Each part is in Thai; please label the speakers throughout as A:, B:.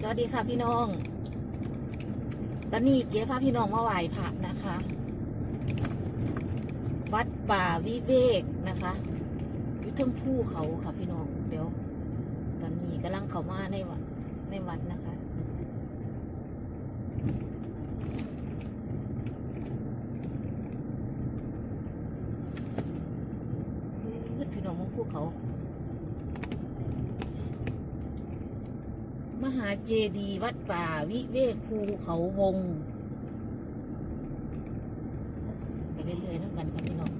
A: สวัสดีค่ะพี่น้อง ตอนนี้เก๋พาพี่น้องมาไหว้พระนะคะ วัดป่าวิเวกนะคะอยู่ทั้งผู้เขาค่ะพี่น้อง เดี๋ยว ตอนนี้กำลังเข้ามาในวัดในวัดนะคะ พี่น้องมองภูเขา มหา เจดีวัดป่าวิเวกภูเขาวง ไปเรื่อยๆน้ำกันครับพี่น้อง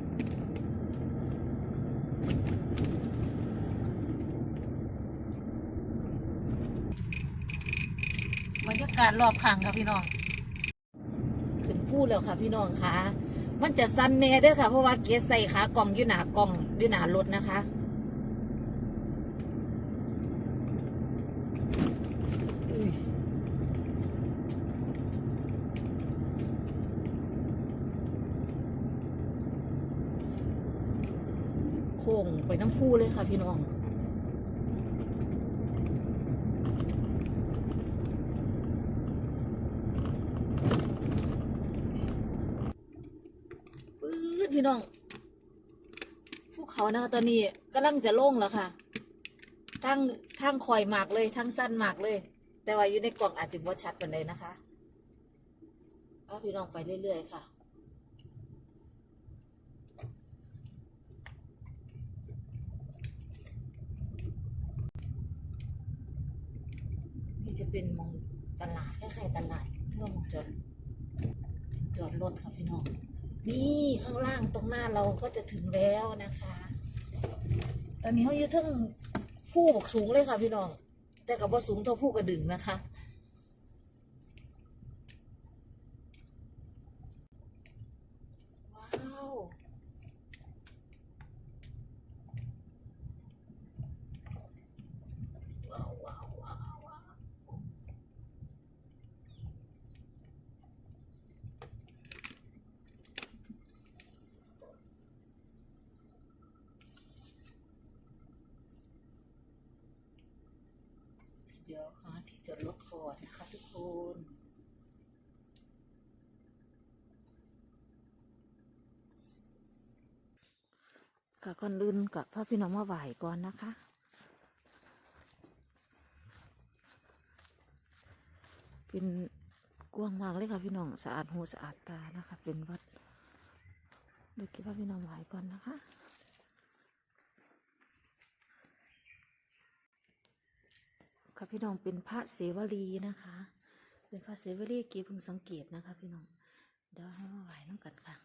A: บรรยากาศรอบข้างครับพี่น้อง ขึ้นพูดแล้วค่ะพี่น้องคะมันจะสั้นแน่เด้อค่ะ เพราะว่าเกียร์ใส่ขากล่องอยู่หนากล่องอยู่หนารถนะคะอุ้ย โค้งไปน้ำพูเลยค่ะพี่น้องฟืดพี่น้องภูเขานะคะตอนนี้กำลังจะโล่งแล้วค่ะทั้งทั้งคอยมากเลยทั้งสั้นมากเลย แต่ว่าอยู่ในกล่องอาจจะว่าชัดปานใดนะคะเอาพี่น้องไปเรื่อยๆค่ะ นี่ จะเป็นมองตลาดคล้ายๆตลาดเพื่อมองจอดจอดรถค่ะพี่น้อง นี่ข้างล่างตรงหน้าเราก็จะถึงแล้วนะคะ ตอนนี้เขาอยู่ทั้งผู้บอกสูงเลยค่ะพี่น้อง แต่กับว่าสูงเท่าผู้กระดึงนะคะ ว้าว ว้าวว้าวว้าวว้าว เดี๋ยวหาที่จอดรถก่อนนะคะทุกคนก็ก่อนอื่นกับพระพี่น้องมาไหว้ก่อนนะคะเป็นกว้างมากเลยค่ะพี่น้องสะอาดหูสะอาดตานะคะ เป็นวัดเดี๋ยวคิดว่าพี่น้องไหว้ก่อนนะคะ ค่ะพี่น้องเป็นพระเสวลีนะคะ เป็นพระเสวลีเกีเพึงสังเกตนะคะ พี่น้องเดี๋ยวให้มาไหว้น้องกันค่ะ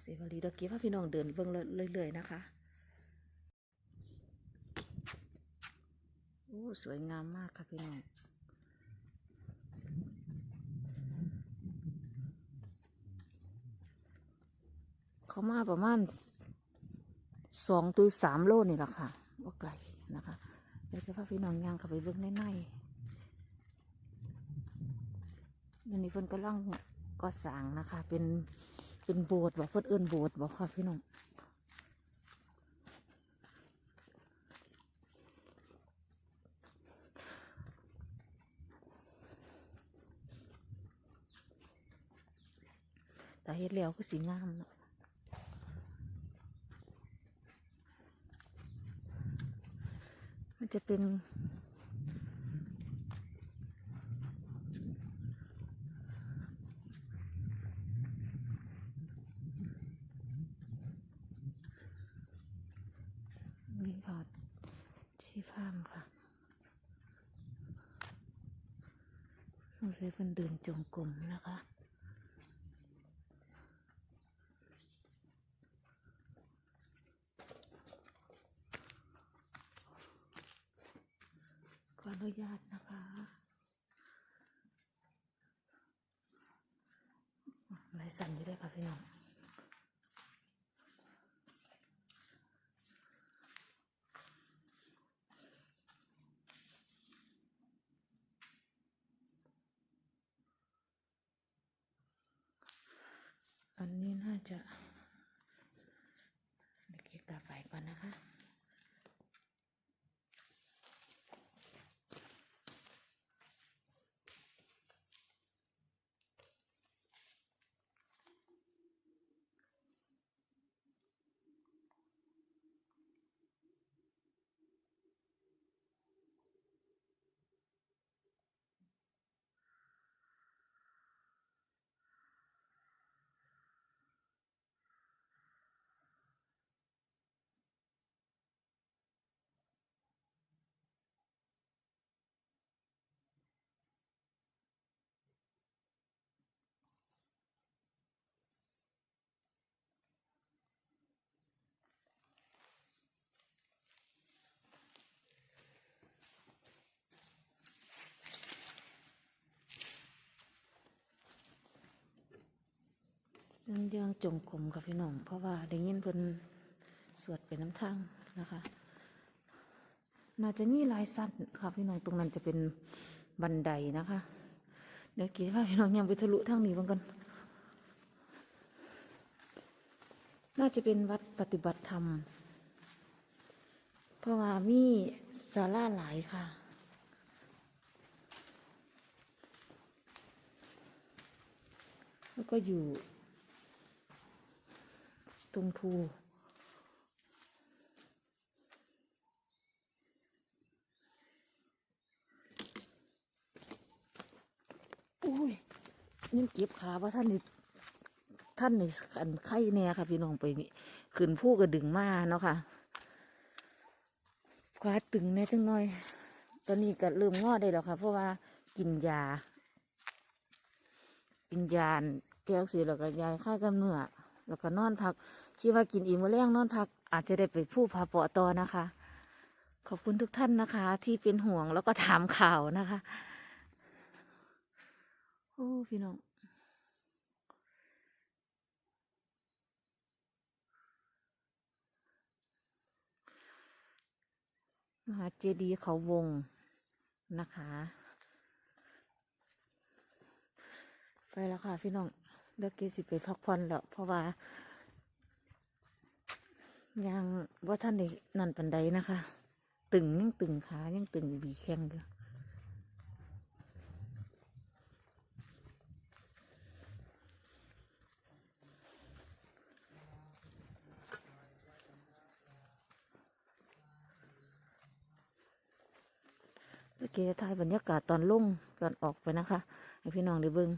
A: เสวลีเดี๋ยวกี้พาพี่น้องเดินเบิ่งเรื่อยๆนะคะโอ้สวยงามมากค่ะพี่น้องเขามาประมาณสองตัวสามโลนี่แหละค่ะว่าไก่นะคะเดี๋ยวจะพาพี่น้องย่างเข้าไปเบิ่งในในเดี๋ยวนี้เพิ่นกำลังก่อสร้างนะคะ เป็น เป็นโบสถ์บอกเพื่อนเอินโบสถ์บอกค่ะพี่น้องแต่เฮ็ดแล้วก็สีงามนะมันจะเป็น ที่ฟาร์มค่ะสงสัยเพิ่นเดินจงกรมนะคะขออนุญาตนะคะไรสั่นอยู่ด้วยค่ะพี่น้อง อันนี้น่า จะเดี๋ยวเก็บตาไฟก่อนนะคะ เรื่องเรื่องจงกรมกับพี่น้อง เพราะว่าได้ยินเพิ่นสวดไปน้ำทางนะคะ น่าจะมีลายสั้นค่ะพี่น้องตรงนั้นจะเป็นบันไดนะคะ เดี๋ยวกี่ว่าพี่น้องยังไปทะลุทางนี้บ้างกัน น่าจะเป็นวัดปฏิบัติธรรม เพราะว่ามีศาลาหลายค่ะแล้วก็อยู่ ตรงภูอุ้ยยังเก็บขาว่าท่านนี่ท่านนี่อันไข่แน่ค่ะ พี่น้องไปนี่ขึ้นผู้ก็ดึงมาเนาะค่ะขาตึงแน่จังหน่อย ตอนนี้ก็เริ่มงอได้แล้วค่ะ เพราะว่ากินยา กินยาแก้วสีแล้วก็ยาค่ากำเนื้อ แล้วก็นอนพัก คิดว่ากินอิ่มมื้อแรงนอนพัก อาจจะได้ไปผู้พาปาะต่อนะคะ ขอบคุณทุกท่านนะคะ ที่เป็นห่วงแล้วก็ถามข่าวนะคะโอ้พี่น้องมหาเจดีย์เขาวงนะคะ ไปแล้วค่ะพี่น้อง เลิกเกสิไปพักผ่อนแล้วเพราะว่า ยังว่าท่านได้นั่นปันใดนะคะ ตึงยังตึงขายังตึงบีแข้งอยู่โอเคถ่ายบรรยากาศตอนลุ่งก่อนออกไปนะคะ ให้พี่น้องได้เบิ่ง